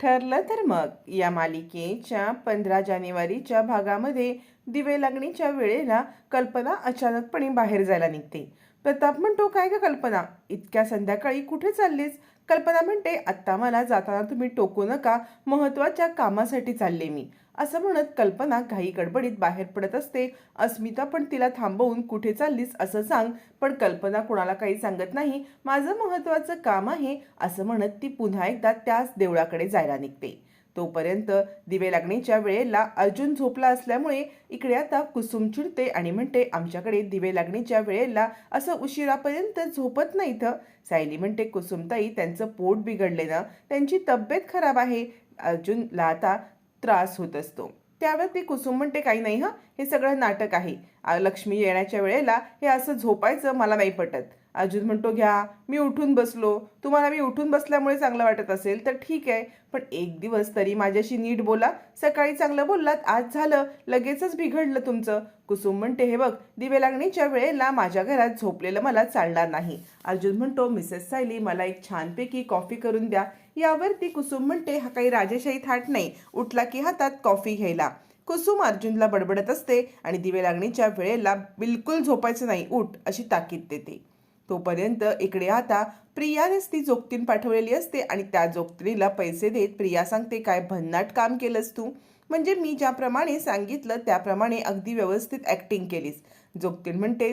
ठरलं तर मग. या मालिकेच्या पंधरा जानेवारीच्या भागामध्ये दिवे लागणीच्या वेळेला कल्पना अचानकपणे बाहेर जायला निघते. प्रताप म्हणतो काय का कल्पना? इतक्या संध्याकाळी कुठे चाललीस? कल्पना म्हणते आत्ता मला जाताना तुम्ही टोकू नका. महत्त्वाच्या कामासाठी चालले मी. असं म्हणत कल्पना घाई गडबडीत बाहेर पडत असते. अस्मिता पण तिला थांबवून कुठे चाललीस असं सांग पण कल्पना कुणाला काही सांगत नाही. माझं महत्वाचं काम आहे असं म्हणत ती पुन्हा एकदा त्याच देवळाकडे जायला निघते. तोपर्यंत दिवे लागण्याच्या वेळेला अर्जुन झोपला असल्यामुळे इकडे आता कुसुम चिडते आणि म्हणते आमच्याकडे दिवे लागण्याच्या वेळेला असं उशिरापर्यंत झोपत नाही इथं. सायली म्हणते कुसुमताई त्यांचं पोट बिघडले ना त्यांची तब्येत खराब आहे. अर्जुनला आता त्रास होत असतो. त्यावर ती कुसुम म्हणते काही नाही हं हे सगळं नाटक आहे. लक्ष्मी येण्याच्या वेळेला हे असं झोपायचं मला नाही पटत. अर्जुन म्हणतो घ्या मी उठून बसलो. तुम्हाला मी उठून बसल्यामुळे चांगलं वाटत असेल तर ठीक आहे. पण एक दिवस तरी माझ्याशी नीट बोला. सकाळी चांगलं बोललात आज झालं. लगेचच बिघडलं तुमचं. कुसुम म्हणते हे बघ दिवे लागणीच्या वेळेला माझ्या घरात झोपलेलं मला चालणार नाही. अर्जुन म्हणतो मिसेस सायली मला एक छानपैकी कॉफी करून द्या. यावरती कुसुम म्हणते हा काही राजेशाही थाट नाही. उठला की हातात कॉफी घ्यायला. कुसुम अर्जुनला बडबडत असते आणि दिवे लागणीच्या वेळेला बिलकुल झोपायचं नाही उठ अशी ताकीद देते. तोपर्यंत इकडे आता प्रियानेच ती जोगतीन पाठवलेली असते आणि त्या जोगतीला पैसे देत प्रिया सांगते काय भन्नाट काम केलंस तू? म्हणजे मी ज्याप्रमाणे सांगितलं त्याप्रमाणे अगदी व्यवस्थित ॲक्टिंग केलीस. जोगतीन म्हणते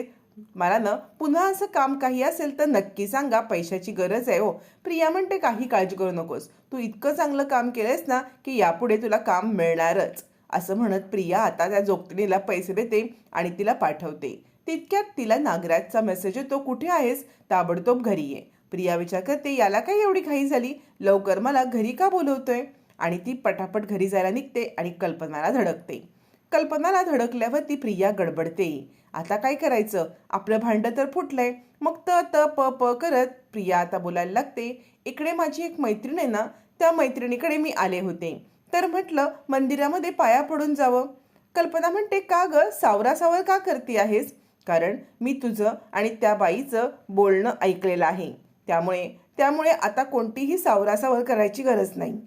मला ना पुन्हा असं काम काही असेल तर नक्की सांगा पैशाची गरज आहे हो. प्रिया म्हणते काही काळजी करू नकोस. तू इतकं चांगलं काम केलंयस ना की यापुढे तुला काम मिळणारच. असं म्हणत प्रिया आता त्या जोगतिणीला पैसे देते आणि तिला पाठवते. तितक्यात तिला नागराजचा मेसेज येतो कुठे आहेस? ताबडतोब घरी ये. प्रिया विचार करते याला काय एवढी घाई झाली? लवकर मला घरी का बोलवतोय? आणि ती पटापट घरी जायला निघते आणि कल्पनाला धडकते. कल्पनाला धडकल्यावर ती प्रिया गडबडते. आता काय करायचं? आपलं भांडं तर फुटलंय. मग त त प प करत प्रिया आता बोलायला लागते. इकडे माझी एक मैत्रीण आहे ना त्या मैत्रिणीकडे मी आले होते. तर म्हटलं मंदिरामध्ये पाया पडून जावं. कल्पना म्हणते का ग? सावरा सावर का करते आहेस? कारण मी तुझं आणि त्या बाईचं बोलणं ऐकलेलं आहे. त्यामुळे त्यामुळे आता कोणतीही सावरासावर करायची गरज नाही.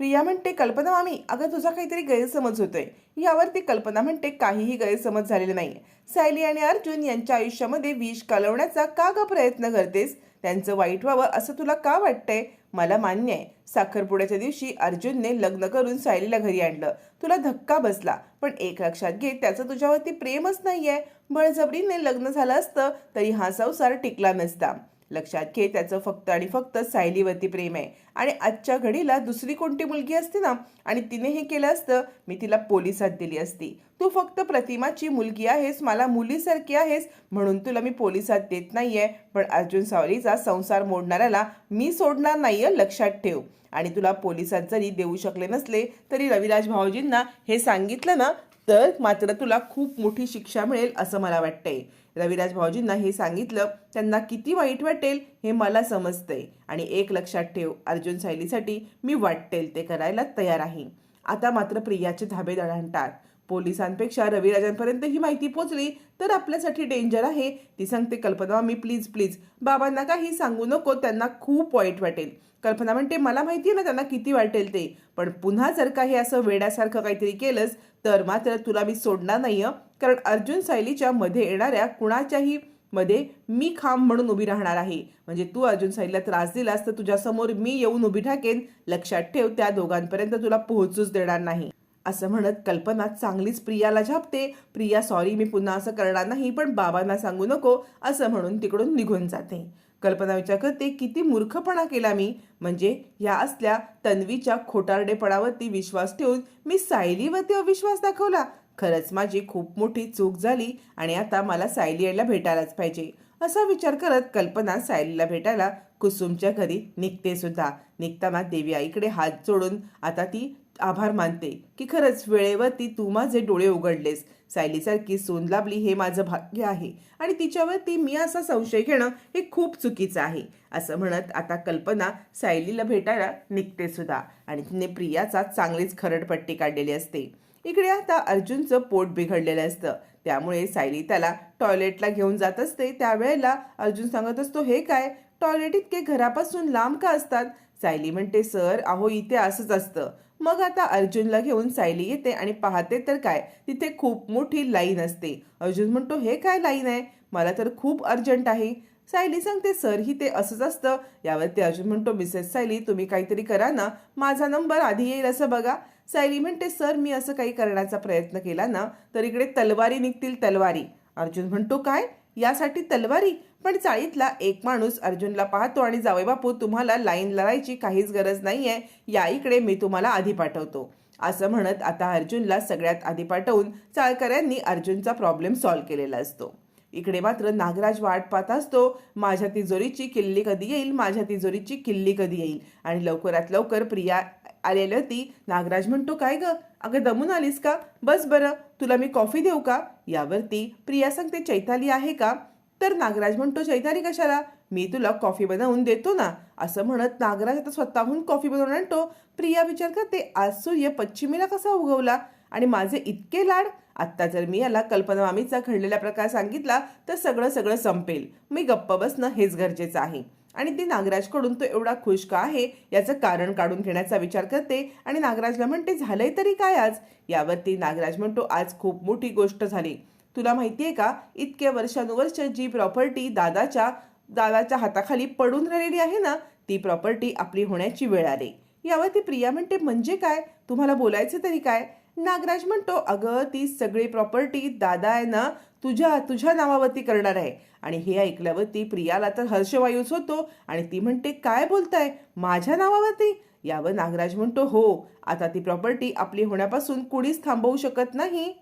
प्रिया म्हणते कल्पना मामी अगं तुझा काहीतरी गैरसमज होतोय. यावरती कल्पना म्हणते काहीही गैरसमज झालेला नाही सायली आणि अर्जुन यांच्या आयुष्यामध्ये विष कालवण्याचा का ग प्रयत्न करतेस? त्यांचं वाईट व्हावं असं तुला का वाटतंय? मला मान्य आहे. साखरपुड्याच्या दिवशी अर्जुनने लग्न करून सायलीला घरी आणलं. तुला धक्का बसला. पण एक लक्षात घे त्याचं तुझ्यावरती प्रेमच नाहीये. बळजबरीने लग्न झालं असतं तरी हा संसार टिकला नसता. लक्षात घे त्याचं फक्त आणि फक्त सायलीवरती प्रेम आहे. आणि आजच्या घडीला दुसरी कोणती मुलगी असती ना आणि तिने हे केलं असतं मी तिला पोलिसात दिली असती. तू फक्त प्रतिमाची मुलगी आहेस मला मुलीसारखी आहेस म्हणून तुला मी पोलिसात देत नाही आहे पण अर्जुन सावलीचा संसार मोडणाऱ्याला मी सोडणार नाही आहे लक्षात ठेव. आणि तुला पोलिसात जरी देऊ शकले नसले तरी रविराज भाऊजींना हे सांगितलं ना तर मात्र तुला खूप मोठी शिक्षा मिळेल असं मला वाटतंय. रविराज भाऊजींना हे सांगितलं त्यांना किती वाईट वाटेल हे मला समजतंय आणि एक लक्षात ठेव अर्जुन सायलीसाठी मी वाटेल ते करायला तयार आहे. आता मात्र प्रियाचे धाबे दळणतात पोलिसांपेक्षा रविराजांपर्यंत ही माहिती पोचली तर आपल्यासाठी डेंजर आहे. ती सांगते कल्पना मी प्लीज प्लीज बाबांना काही सांगू नको त्यांना खूप वाईट वाटेल. कल्पना म्हणते मला माहिती आहे ना त्यांना किती वाटेल ते. पण पुन्हा जर का हे असं वेड्यासारखं काहीतरी केलंस तर मात्र तुला मी सोडणार नाही कारण अर्जुन सायलीच्या मध्ये येणाऱ्या कुणाच्याही मध्ये मी खांब म्हणून उभी राहणार आहे. म्हणजे तू अर्जुन साईला त्रास दिलास तर तुझ्यासमोर मी येऊन उभी ठाकेन लक्षात ठेव त्या दोघांपर्यंत तुला पोहोचूच देणार नाही. असं म्हणत कल्पना चांगलीच प्रियाला झापते. प्रिया सॉरी मी पुन्हा असं करणार नाही पण बाबांना सांगू नको असं म्हणून तिकडून निघून जाते. कल्पना विचार करते किती मूर्खपणा केला मी. म्हणजे या असल्या तन्वीच्या खोटारडेपणावरती विश्वास ठेवून मी सायलीवरती अविश्वास दाखवला. खरंच माझी खूप मोठी चूक झाली आणि आता मला सायली यायला भेटायलाच पाहिजे. असा विचार करत कल्पना सायलीला भेटायला कुसुमच्या घरी निघते सुद्धा. निघताना देवी आईकडे हात जोडून आता ती आभार मानते की खरंच वेळेवरती तू माझे डोळे उघडलेस. सायलीसारखी सून लाभली हे माझं भाग्य आहे आणि तिच्यावरती मी असा संशय घेणं हे खूप चुकीचं आहे. असं म्हणत आता कल्पना सायलीला भेटायला निघते सुद्धा आणि तिने प्रियाचा चांगलीच खरडपट्टी काढलेली असते. इकडे आता अर्जुनचं पोट बिघडलेलं असतं. त्यामुळे सायली त्याला टॉयलेटला घेऊन जात असते. त्यावेळेला अर्जुन सांगत असतो हे काय? टॉयलेट इतके घरापासून लांब का असतात? सायली म्हणते सर अहो इथे असंच असतं. मग आता अर्जुनला घेऊन सायली येते आणि पाहते तर काय? तिथे खूप मोठी लाईन असते. अर्जुन म्हणतो हे काय लाईन आहे? मला तर खूप अर्जंट आहे. सायली सांगते सर ही ते असंच असतं. यावरती अर्जुन म्हणतो मिसेस सायली तुम्ही काहीतरी करा ना. माझा नंबर आधी येईल असं बघा. सायली म्हणते सर मी असं काही करण्याचा प्रयत्न केला ना तर इकडे तलवारी निघतील तलवारी. अर्जुन म्हणतो काय? यासाठी तलवारी? पण चाळीतला एक माणूस अर्जुनला पाहतो आणि जावे बापू तुम्हाला लाईन लढायची काहीच गरज नाही आहे या इकडे मी तुम्हाला आधी पाठवतो. असं म्हणत आता अर्जुनला सगळ्यात आधी पाठवून चाळकऱ्यांनी अर्जुनचा प्रॉब्लेम सॉल्व्ह केलेला असतो. इकडे मात्र नागराज वाट पाहत असतो माझ्या तिजोरीची किल्ली कधी येईल? माझ्या तिजोरीची किल्ली कधी येईल? आणि लवकरात लवकर प्रिया आलेली होती. नागराज म्हणतो काय ग? अगं दमून आलीस का? बस बरं. तुला मी कॉफी देऊ का? यावरती प्रिया सांगते चैताली आहे का? तर नागराज म्हणतो चैताली कशाला? मी तुला कॉफी बनवून देतो ना. असं म्हणत नागराज आता स्वतःहून कॉफी बनवून आणतो. प्रिया विचार करते आज सूर्य पश्चिमेला कसा उगवला? आणि माझे इतके लाड? आत्ता जर मी याला कल्पना मामीचा घडलेला प्रकार सांगितला तर सगळं सगळं संपेल. मी गप्प बसणं हेच गरजेचं आहे. आणि ती नागराजकडून तो एवढा खुश का आहे याचं कारण काढून घेण्याचा विचार करते. आणि नागराजला म्हणते झालंय तरी काय आज? यावरती नागराज म्हणतो आज खूप मोठी गोष्ट झाली. तुला माहिती आहे का? इतक्या वर्षानुवर्ष जी प्रॉपर्टी दादाच्या दादाच्या हाताखाली पडून राहिलेली आहे ना ती प्रॉपर्टी आपली होण्याची वेळ आली. यावरती प्रिया म्हणते म्हणजे काय? तुम्हाला बोलायचं तरी काय? नागराज म्हणतो अगं ती सगळी प्रॉपर्टी दादा आहे ना तुझ्या तुझ्या नावावरती करणार आहे. आणि हे ऐकल्यावरती प्रियाला तर हर्षवायूच होतो आणि ती म्हणते काय बोलताय? माझ्या नावावरती? यावर नागराज म्हणतो हो आता ती प्रॉपर्टी आपली होण्यापासून कुणीच थांबवू शकत नाही.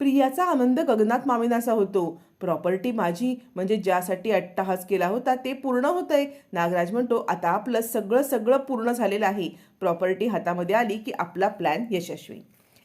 प्रियाचा आनंद गगनात मावेनासा होतो. प्रॉपर्टी माझी म्हणजे ज्यासाठी अट्टाहास केला होता ते पूर्ण होतंय. नागराज म्हणतो आता आपलं सगळं सगळं पूर्ण झालेलं आहे. प्रॉपर्टी हातामध्ये आली की आपला प्लॅन यशस्वी.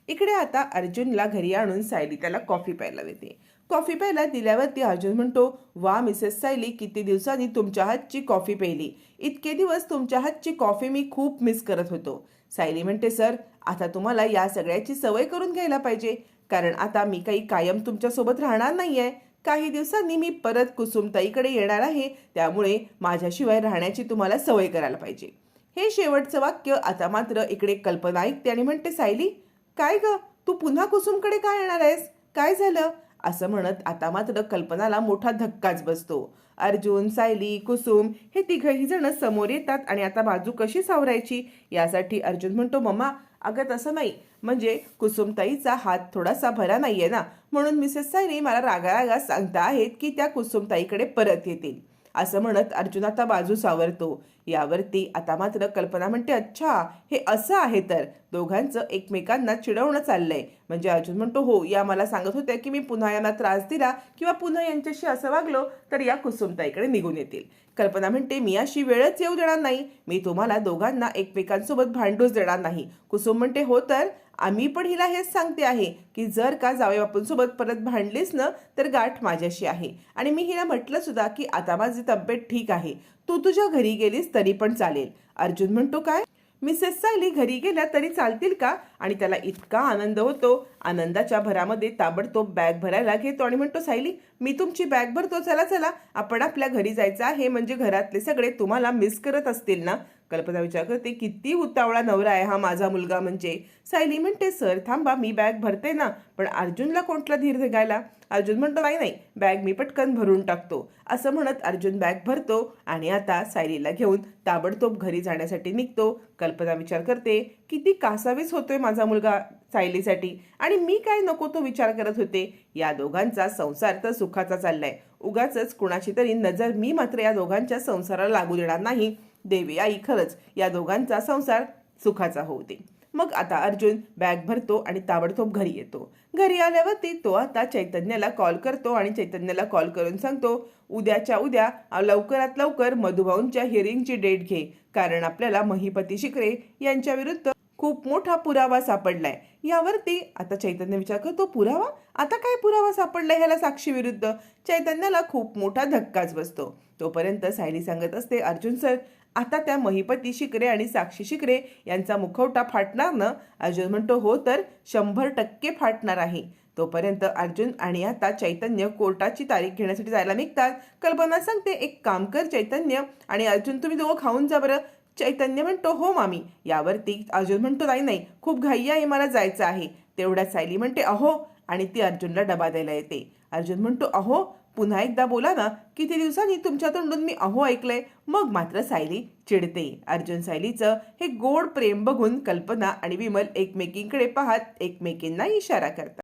इकडे आता अर्जुनला घरी आणून सायली त्याला कॉफी प्यायला देते. कॉफी प्यायला दिल्यावरती अर्जुन म्हणतो वा मिसेस सायली किती दिवसांनी तुमच्या हातची कॉफी प्यायली. इतके दिवस तुमच्या हातची कॉफी मी खूप मिस करत होतो. सायली म्हणते सर आता तुम्हाला या सगळ्याची सवय करून घ्यायला पाहिजे. कारण आता मी काही कायम तुमच्यासोबत राहणार नाही आहे काही दिवसांनी मी परत कुसुमताईकडे येणार आहे. त्यामुळे माझ्याशिवाय राहण्याची तुम्हाला सवय करायला पाहिजे. हे शेवटचं वाक्य आता मात्र इकडे कल्पना ऐकते आणि म्हणते सायली काय ग? तू पुन्हा कुसुमकडे काय येणार आहेस? काय झालं? असं म्हणत आता मात्र कल्पनाला मोठा धक्काच बसतो. अर्जुन सायली कुसुम हे तिघही जण समोर येतात आणि आता बाजू कशी सावरायची? यासाठी अर्जुन म्हणतो मम्मा अगं तसं नाही. म्हणजे कुसुमताईचा हात थोडासा भरा नाहीये ना. म्हणून मिसेस सायली मला रागारागा सांगता आहेत की त्या कुसुमताईकडे परत येतील. असं म्हणत अर्जुन आता बाजू सावरतो. यावरती आता मात्र कल्पना म्हणते अच्छा हे असं आहे तर. दोघांचं एकमेकांना चिडवणं चाललंय. म्हणजे अर्जुन म्हणतो हो या मला सांगत होत्या की मी पुन्हा यांना त्रास दिला किंवा पुन्हा यांच्याशी असं वागलो तर या कुसुमताईकडे निघून येतील. कल्पना म्हणते मी अशी वेळच येऊ देणार नाही. मी तुम्हाला दोघांना एकमेकांसोबत भांडूच देणार नाही. कुसुम म्हणते हो तर. आम्ही पण हिला हेच सांगते आहे की जर का जावे बापूंसोबत परत भांडलीस ना तर गाठ माझ्याशी आहे. आणि मी हिला म्हटलं सुद्धा की आता माझी तब्येत ठीक आहे. तू तुझ्या घरी गेलीस तरी पण चालेल. अर्जुन म्हणतो काय? मिसेस सायली घरी गेल्या तरी चालतील का? आणि त्याला इतका आनंद होतो. आनंदाच्या भरामध्ये ताबडतोब बॅग भरायला घेतो आणि म्हणतो सायली मी तुमची बॅग भरतो. चला चला. आपण आपल्या घरी जायचं आहे. म्हणजे घरातले सगळे तुम्हाला मिस करत असतील ना? कल्पना विचार करते किती उतावळा नवरा आहे हा माझा मुलगा म्हणजे. सायली म्हणते सर थांबा मी बॅग भरते ना. पण अर्जुनला कोणतला धीर निघायला. अर्जुन म्हणतो नाही नाही. बॅग मी पटकन भरून टाकतो. असं म्हणत अर्जुन बॅग भरतो आणि आता सायलीला घेऊन ताबडतोब घरी जाण्यासाठी निघतो. कल्पना विचार करते किती कासावीस होतोय माझा मुलगा सायलीसाठी. आणि मी काय नको तो विचार करत होते? या दोघांचा संसार तर सुखाचा चाललाय. उगाच कुणाची तरी नजर मी मात्र या दोघांच्या संसाराला लागू देणार नाही. देवी आई खरंच या दोघांचा संसार सुखाचा होऊ दे मग आता अर्जुन बॅग भरतो आणि ताबडतोब घरी येतो. घरी आल्यावरती तो आता चैतन्याला कॉल करतो आणि चैतन्याला कॉल करून सांगतो उद्याच्या उद्या लवकरात लवकर मधुभाऊंच्या हिअरिंगची डेट घे. कारण आपल्याला महिपती शिकरे यांच्या विरुद्ध खूप मोठा पुरावा सापडलाय. यावरती आता चैतन्य विचार करतो पुरावा? आता काय पुरावा सापडलाय ह्याला साक्षी विरुद्ध चैतन्याला खूप मोठा धक्काच बसतो. तोपर्यंत सायली सांगत असते अर्जुन सर आता त्या महिपती शिकरे आणि साक्षी शिकरे यांचा मुखवटा फाटणार ना? अर्जुन म्हणतो हो तर शंभर टक्के फाटणार आहे. तोपर्यंत अर्जुन आणि आता चैतन्य कोर्टाची तारीख घेण्यासाठी जायला निघतात. कल्पना सांगते एक काम कर चैतन्य आणि अर्जुन तुम्ही दोघं खाऊन जा बरं. चैतन्य म्हणतो हो मामी. यावरती अर्जुन म्हणतो नाही नाही खूप घाई आहे मला जायचं आहे. तेवढ्या सायली म्हणते अहो आणि ती अर्जुनला डबा द्यायला येते. अर्जुन म्हणतो अहो पुन्हा एकदा बोला ना किती दिवसांनी तुमच्या तोंडून मी अहो ऐकलंय. मग मात्र सायली चिडते. अर्जुन सायलीचं हे गोड प्रेम बघून कल्पना आणि विमल एकमेकींकडे पाहत एकमेकींना इशारा करतात.